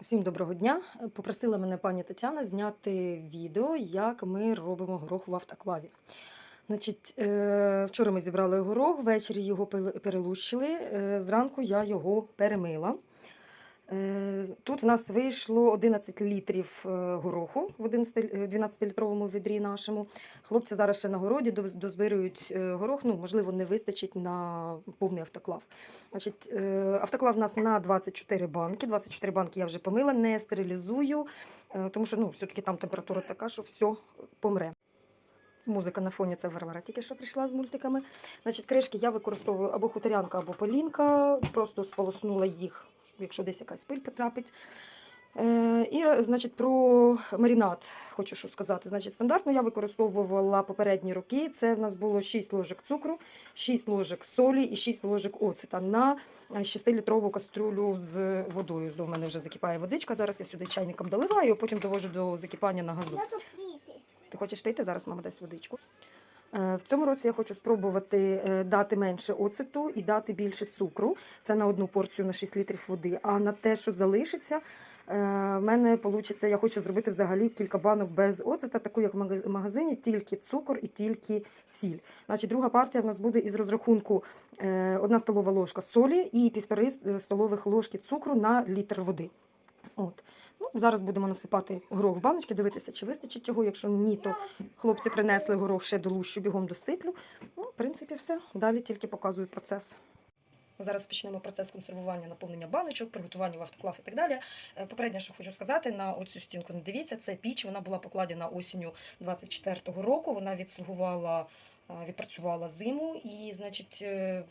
Всім доброго дня. Попросила мене пані Тетяна зняти відео, як ми робимо горох в автоклаві. Значить, е, вчора ми зібрали горох, ввечері його перелущили, е, зранку я його перемила. Е, Тут в нас вийшло 11 літрів е, гороху в 11 е, 12-літровому відрі нашому. Хлопці зараз ще на городі доз- дозбирують е, горох. Ну, можливо, не вистачить на повний автоклав. Значить, автоклав у нас на 24 банки. 24 банки я вже помила, не стерилізую, тому що ну, все-таки там температура така, що все помре. Музика на фоні це Варвара тільки що прийшла з мультиками. Значить, кришки я використовую або хуторянка, або полінка. Просто сполоснула їх, якщо десь якась пиль потрапить. Е, і, значить, про маринад хочу що сказати. Значить, стандартно я використовувала попередні роки. Це в нас було 6 ложок цукру, 6 ложок солі і 6 ложок оцета на 6-літрову каструлю з водою. У мене вже закипає водичка. Зараз я сюди чайником доливаю, потім довожу до закипання на газу. Ти хочеш пити? Зараз мама дасть водичку. Е, В цьому році я хочу спробувати е, дати менше оцету і дати більше цукру. Це на одну порцію на 6 літрів води. А на те, що залишиться, е, в мене вийде, я хочу зробити взагалі кілька банок без оцета, таку як в мага- магазині, тільки цукор і тільки сіль. Значить, друга партія в нас буде із розрахунку одна столова ложка солі і півтори с- столових ложки цукру на літр води. От. Ну, зараз будемо насипати горох в баночки, дивитися, чи вистачить його. Якщо ні, то хлопці принесли горох ще долущу, бігом досиплю. Ну, в принципі, все. Далі тільки показую процес. Зараз почнемо процес консервування, наповнення баночок, приготування в автоклав і так далі. Е, Попереднє, що хочу сказати, на оцю стінку не дивіться, це піч. Вона була покладена осінню 24-го року. Вона відслугувала, відпрацювала зиму, і, значить, е,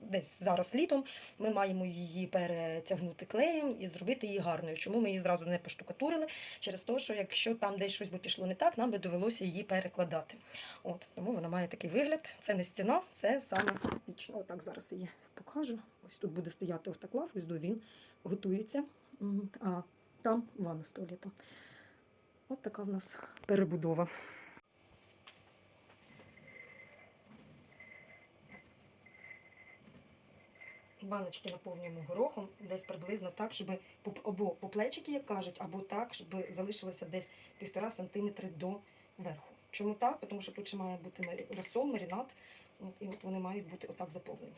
десь зараз літом ми маємо її перетягнути клеєм і зробити її гарною. Чому ми її зразу не поштукатурили? Через те, що якщо там десь щось би пішло не так, нам би довелося її перекладати. От тому вона має такий вигляд. Це не стіна, це саме піч. Отак зараз її покажу. Ось тут буде стояти автоклав, ось до він готується. А там ванна з туалетом. От така в нас перебудова. Баночки наповнюємо горохом десь приблизно так, щоб або по плечики, як кажуть, або так, щоб залишилося десь півтора сантиметри до верху. Чому так? Тому що тут ще має бути розсол, маринад, от, і от вони мають бути отак заповнені.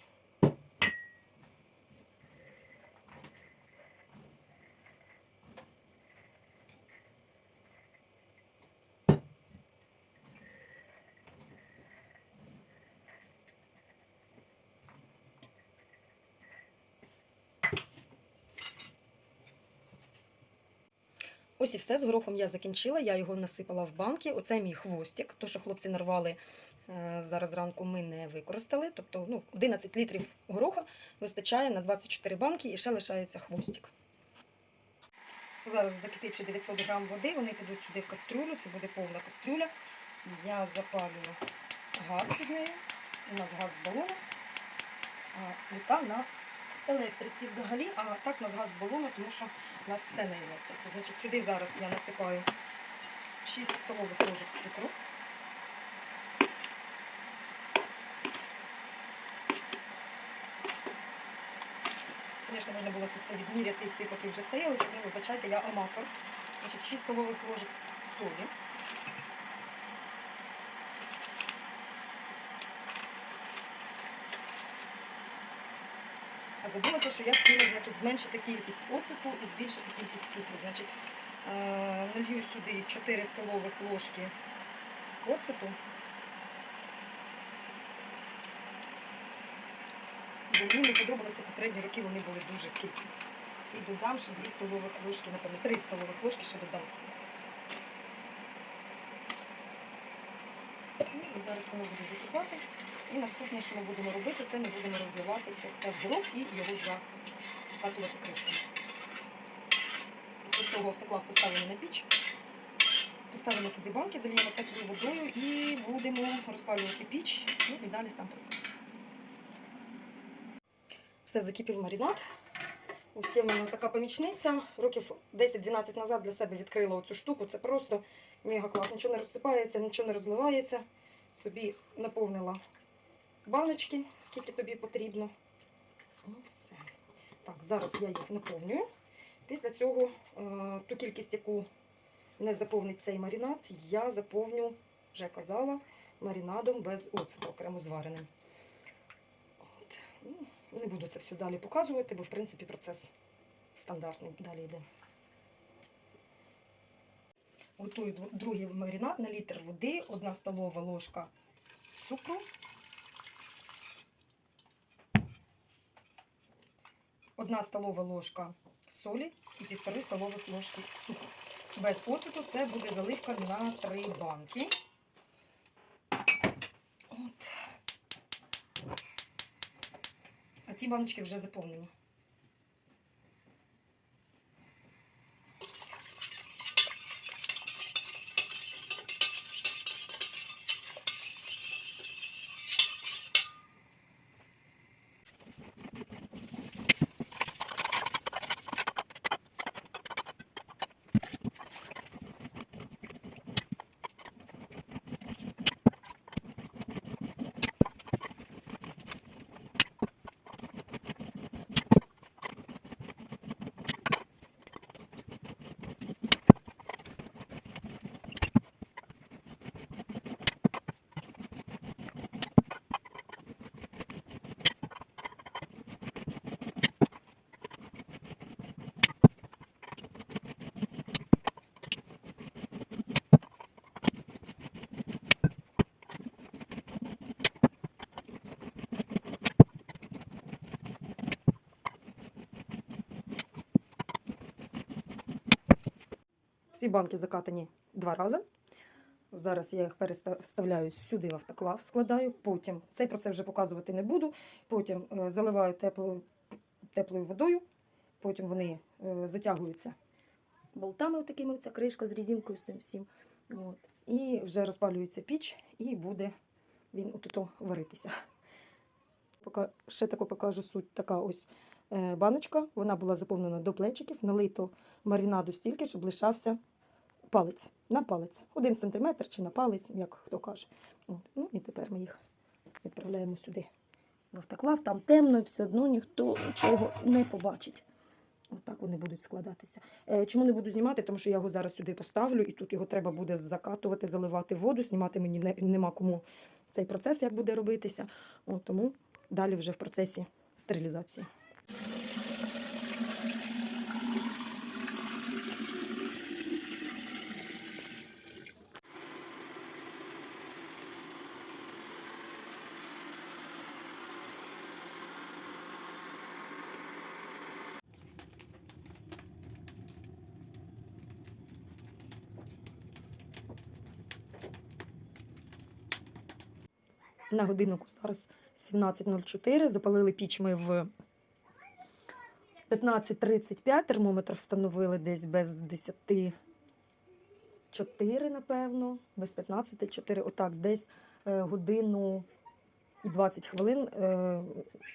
Ось і все з горохом я закінчила. Я його насипала в банки. Оце мій хвостик. То, що хлопці нарвали е, зараз зранку, ми не використали. Тобто ну, 11 літрів гороха вистачає на 24 банки і ще лишається хвостик. Зараз закипить 900 грам води, вони підуть сюди в кастрюлю, це буде повна кастрюля. Я запалюю газ під нею. У нас газ з балону, а плита на електриці взагалі, а так у нас газ з балону, тому що у нас все на електриці. Значить, сюди зараз я насипаю 6 столових ложок цукру. Звісно, можна було це все відміряти і всипати вже з тарілочок, але вибачайте, я аматор. Значить, 6 столових ложок солі. Забулася, що я хотіла значить, зменшити кількість оцету і збільшити кількість цукру. Значить, е, налью сюди 4 столових ложки оцету. Бо мені не подобалося попередні роки, вони були дуже кислі. І додам ще 2 столових ложки, напевно, 3 столових ложки ще додам цукру. Ну, зараз воно буде закипати. І наступне, що ми будемо робити, це ми будемо розливати це все в горох і його закатувати кришками. Після цього автоклав поставимо на піч, поставимо туди банки, заліємо теплою водою і будемо розпалювати піч. Ну і далі сам процес. Все закипів маринад. Ось є в мене така помічниця. Років 10-12 назад для себе відкрила оцю штуку. Це просто мега клас. Нічого не розсипається, нічого не розливається. Собі наповнила баночки, скільки тобі потрібно. І все. Так, зараз я їх наповнюю. Після цього е, ту кількість, яку не заповнить цей маринад, я заповню, вже казала, маринадом без оцету, окремо звареним. От. Ну, не буду це все далі показувати, бо в принципі процес стандартний далі йде. Готую другий маринад на літр води, одна столова ложка цукру. Одна столова ложка солі і півтори столових ложки цукру. Без оцету це буде заливка на три банки. От. А ці баночки вже заповнені. Всі банки закатані два рази. Зараз я їх переставляю сюди в автоклав, складаю. Потім цей процес вже показувати не буду. Потім е, заливаю теплою, теплою водою. Потім вони е, затягуються болтами, такими ця кришка з різинкою цим всім. От. І вже розпалюється піч, і буде він отут варитися. Пока, ще таку покажу суть. Така ось е, баночка. Вона була заповнена до плечиків, налито марінаду стільки, щоб лишався палець на палець. Один сантиметр чи на палець, як хто каже. От. Ну і тепер ми їх відправляємо сюди. В автоклав, там темно, все одно ніхто нічого не побачить. Отак вони будуть складатися. Е, чому не буду знімати? Тому що я його зараз сюди поставлю, і тут його треба буде закатувати, заливати воду. Знімати мені не, нема кому цей процес, як буде робитися. От, тому далі вже в процесі стерилізації. На годиннику зараз 17.04. Запалили піч ми в 15.35. Термометр встановили десь без 10 4, напевно, без 15 4. Отак, десь е, годину і 20 хвилин е,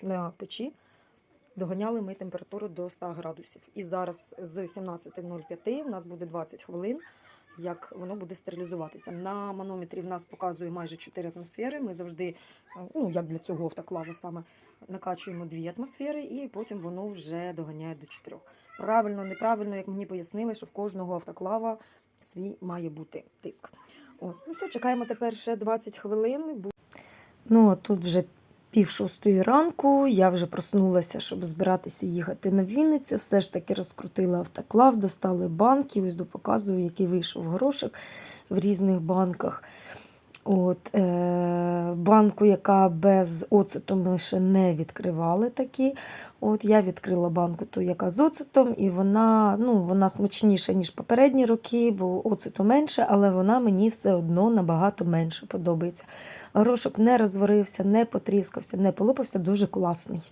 на печі. Доганяли ми температуру до 100 градусів. І зараз з 17.05 у нас буде 20 хвилин, як воно буде стерилізуватися. На манометрі в нас показує майже 4 атмосфери. Ми завжди, е, ну як для цього автоклава саме, накачуємо 2 атмосфери, і потім воно вже доганяє до 4. Правильно, неправильно, як мені пояснили, що в кожного автоклава свій має бути тиск. От. Ну все, чекаємо тепер ще 20 хвилин. Ну, а тут вже пів шостої ранку. Я вже проснулася, щоб збиратися їхати на Вінницю. Все ж таки розкрутила автоклав, достали банки. Ось до показу, який вийшов горошок в різних банках. От, е, банку, яка без оцету ми ще не відкривали такі. От я відкрила банку, ту, яка з оцетом, і вона, ну, вона смачніша, ніж попередні роки, бо оцету менше, але вона мені все одно набагато менше подобається. Горошок не розварився, не потріскався, не полопався, дуже класний.